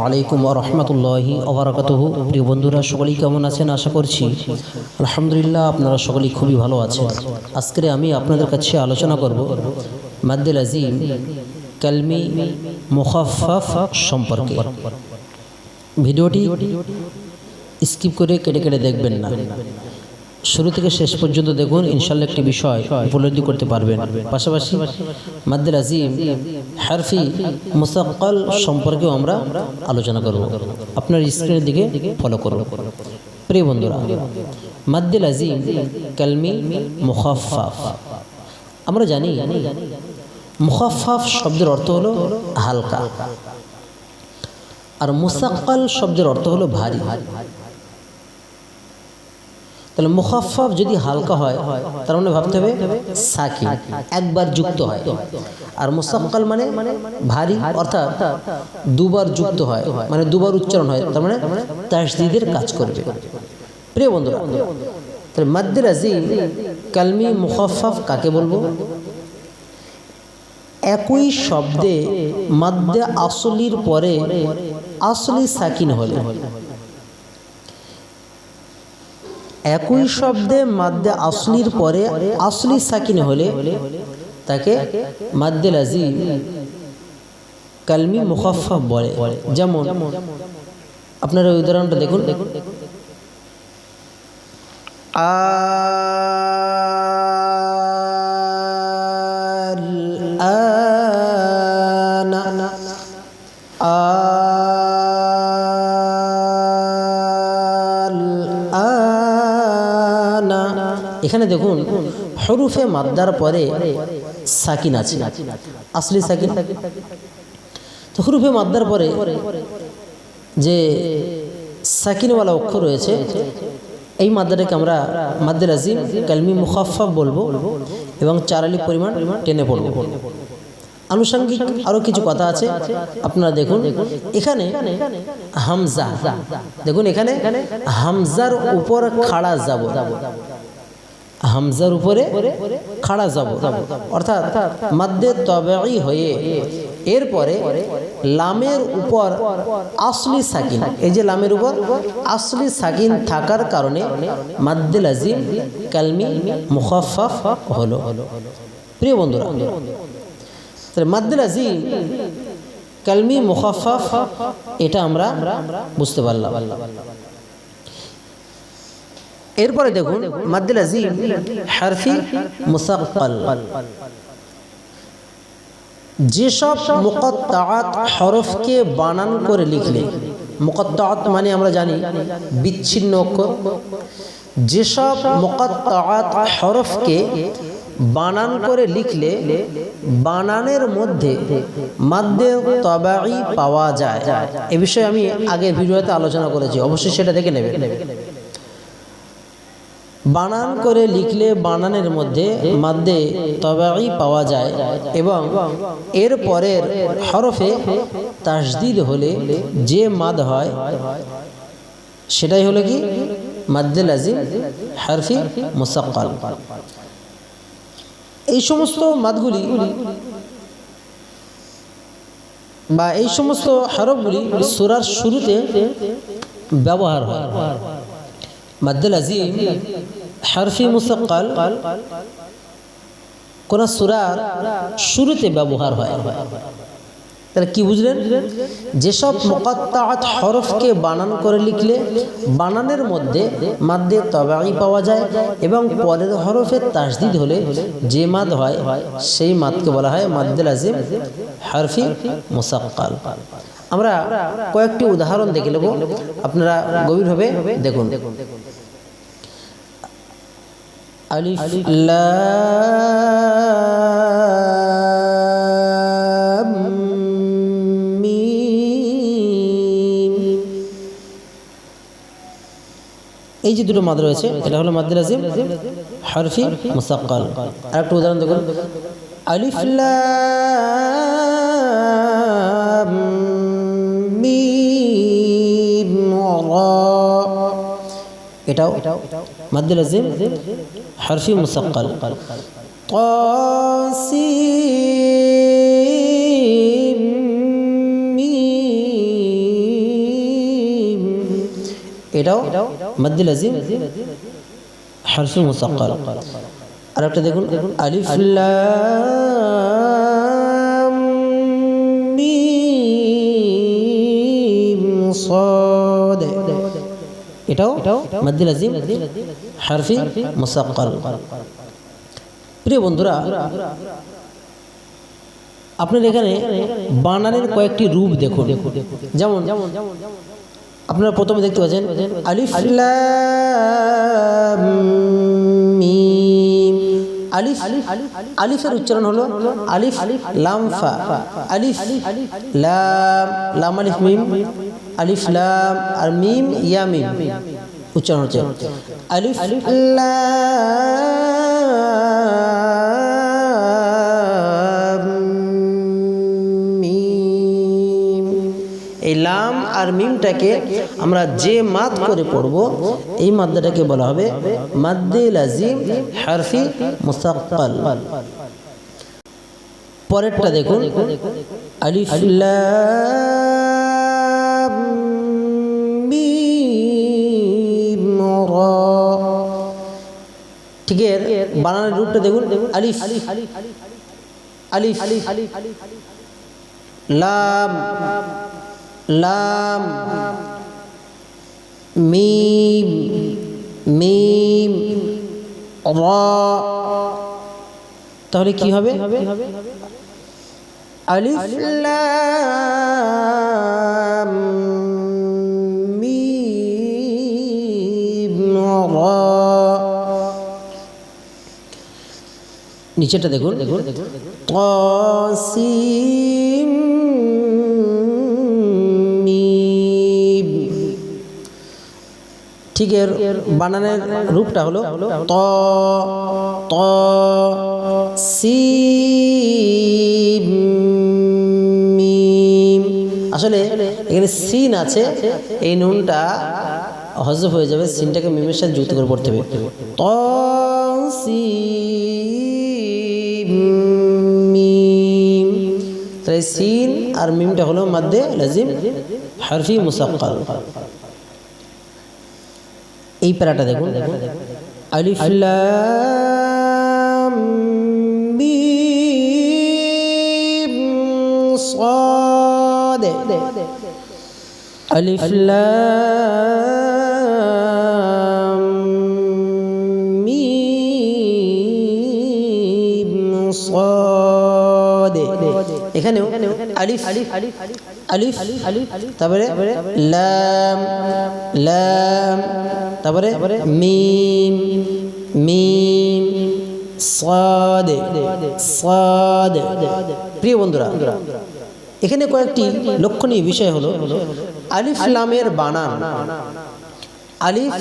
আলাইকুম রহমতুল্লাহি অবরাকাতহ প্রিয় বন্ধুরা, সকলেই কেমন আছেন? আশা করছি আলহামদুলিল্লাহ আপনারা সকলেই খুবই ভালো আছেন। আজকে আমি আপনাদের কাছে আলোচনা করব মাদ্দুল আজিম কালমি মুখাফাফ সম্পর্কে। ভিডিওটি স্কিপ করে কেটে কেটে দেখবেন না। শুরু থেকে শেষ পর্যন্ত দেখুন ইনশাল্লাহ একটি বিষয় উপলব্ধি করতে পারবেন। পাশাপাশি মাদ্দুল আজিম হারফি মুসাক্কাল সম্পর্কেও আমরা আলোচনা করব। আপনার স্ক্রিনের দিকে ফলো করব প্রিয় বন্ধুরা, মাদ্দুল আজিম কালমি মুখাফাফ আমরা জানি মুখাফাফ শব্দের অর্থ হলো হালকা। আর মুসাক্কাল শব্দের অর্থ হলো ভারী। তাহলে মুখাফাফ যদি হালকা হয়, তার মানে ভাবতে হবে সাকি একবার যুক্ত হয়। আর মুসাক্কাল মানে ভারী, অর্থাৎ দুবার যুক্ত হয় মানে দুবার উচ্চারণ হয়, তার মানে তাসদিদের কাজ করবে। প্রিয় বন্ধুরা, তাহলে মাদ্দের আজিম কালমি মুখাফাফ কাকে বলব? একই শব্দে মাদ্দে আসলির পরে আসলি সাকিন হলে। একই শব্দে মাদ্দে আসলির পরে আসলি সাকিন হলে তাকে মাদ্দে লাজি কালমি মুখাফা বলে। যেমন, আপনারা উদাহরণটা দেখুন। এখানে দেখুন, হরুফে মাদ্দার পরে সাকিন আছে। আসলি সাকিন। তো হরুফে মাদ্দার পরে যে সাকিনওয়ালা অক্ষর রয়েছে, এই মাদ্দাটাকে আমরা মাদ্দের আজিম কালমি মুখাফা বলব এবং চারালি পরিমাণ টেনে পড়ব। আনুষঙ্গিক আরও কিছু কথা আছে, আপনারা দেখুন। এখানে হামজা, দেখুন এখানে হামজার উপর খাড়া যাব হামজার উপরে খাড়া যাব। অর্থাৎ মাদ্দে তবেই হয়ে এরপরে লামের উপর আসলি সাকিন, এই যে লামের উপর আসলি সাকিন থাকার কারণে মাদ্দে লাজিম কালমি মুখাফাফ হলো। প্রিয় বন্ধুরা, তাহলে মাদ্দুল আজিম কালমি মুখাফাফ এটা আমরা বুঝতে পারলাম। এরপরে দেখুন, মাদ্দুল আজিম, হারফি, মুসাক্কাল। যেসব মুকত্তাআত হরফকে বানান করে লিখলে, মুকত্তাআত মানে আমরা জানি বিচ্ছিন্ন অক্ষর, যেসব মুকত্তাআত হরফকে বানান করে লিখলে, বানানের মধ্যে মাদ্দে তবাই পাওয়া যায়। এ বিষয়ে আমি আগে ভিডিওতে আলোচনা করেছি, অবশ্যই সেটা দেখে নেবে বানান করে লিখলে বানানের মধ্যে মাদ্দে তবাই পাওয়া যায় এবং এর পরের হরফে তাসদিদ হলে যে মাদ হয়, সেটাই হলো কি? মাদ্দে লাজিম, হারফি মুসাক্কাল। এই সমস্ত মাদগুলি বা এই সমস্ত হরফগুলি সুরার শুরুতে ব্যবহার হয়। মাদ্দুল আজিম, হারফি মুসাক্কাল, কোন সুরার শুরুতে ব্যবহার হয়। তাহলে কি বুঝলেন? যেসব মোকাত্তাআত হরফকে বানান করে লিখলে বানানের মধ্যে মাদ্দে তবাই পাওয়া যায় এবং পরের হরফের তাসদিদ হলে যে মাদ হয়, সেই মাদকে বলা হয় মাদ্দুল আজিম, হারফি মুসাক্কাল। আমরা কয়েকটি উদাহরণ দেখে নেব। আপনারা গভীরভাবে দেখুন দেখুন। আলিফ লাম এই যে দুটো মাদ রয়েছে এটা হলো মাদ্দুল আজিম হারফি মুসাক্কাল। আর একটা উদাহরণ দেখুন। আলিফ লাম এটাও মাদ্দুল আজিম হারফি মুসাক্কাল قاسم এটাও মাদ্দুল আজিম হারফি মুসাক্কাল আর একটা দেখুন আলিফ লাম মিম সাদ এটাও মাদ্দুল আজিম হারফি মুসাক্কাল প্রিয় বন্ধুরা, আপনার এখানে বানানের কয়েকটি রূপ দেখুন। যেমন, আপনারা প্রথমে দেখতে পাচ্ছেন আলিফ আলিফ, আলিফের উচ্চারণ হলো আলিফ লাম ফা। আলিফ লাম লাম আলিফ মিম। আলিফ লাম আর মিম ইয়া মিম উচ্চারণ হচ্ছে। আলিফ লাম মিম। এই লাম আর মিমটাকে আমরা যে মাদ করে পড়ব, এই মাদ্দাটাকে বলা হবে মাদ্দে লাজিম হারফি মুসাক্কাল। পরেরটা দেখুন। আলিফ লাম ঠিক এর বানানের রূপটা দেখুন, আলিফ। আলিফ। লাম। লাম। মিম। মিম। রা। তাহলে কি হবে? আলিফ লাম। নিচেটা দেখুন। মিম। ঠিক এর বানানের রূপটা হলো ত ত মিম। আসলে এখানে সিন আছে, এই নুনটা হজব হয়ে যাবে, সিনটাকে মিমের সাথে যুক্ত করে পড়তে হবে। ত সিম সিন আর মিমটা হলো মাদ্দে লাজিম হারফি মুসাক্কাল এই প্যারাটা দেখুন আলিফ লাম মিম সাদ আলিফ লাম এখানেও আলিফ আলিফ, তারপরে লাম লাম, তারপরে মিম মিম, সাদ সাদ। প্রিয় বন্ধুরা, এখানে কয়েকটি লক্ষণীয় বিষয় হলো আলিফ লামের বানান, আলিফ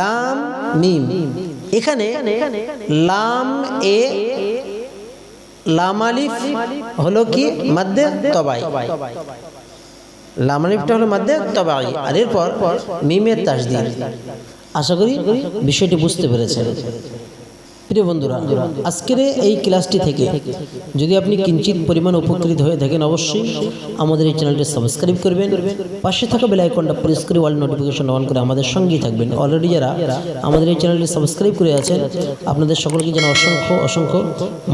লাম, মিম। এখানে লাম এ লাম আলিফ হলো কি? মাদ্দে তবাই। লামালিফটা হলো মাদ্দে তবাই। আর এরপর মিমের তাসদির আশা করি বিষয়টি বুঝতে পেরেছেন। প্রিয় বন্ধুরা, আজকের এই ক্লাসটি থেকে যদি আপনি কিঞ্চিত পরিমাণ উপকৃত হয়ে থাকেন অবশ্যই আমাদের এই চ্যানেলটি সাবস্ক্রাইব করবেন, পাশে থাকা বেল আইকনটা প্রেস করে ওয়াল নোটিফিকেশন অন করে আমাদের সঙ্গেই থাকবেন। অলরেডি যারা আমাদের এই চ্যানেলটি সাবস্ক্রাইব করে আছেন, আপনাদের সকলকে যেন অসংখ্য অসংখ্য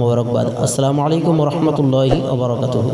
মোবারকবাদ। আসসালামু আলাইকুম রহমতুল্লাহি আবরকাতুহ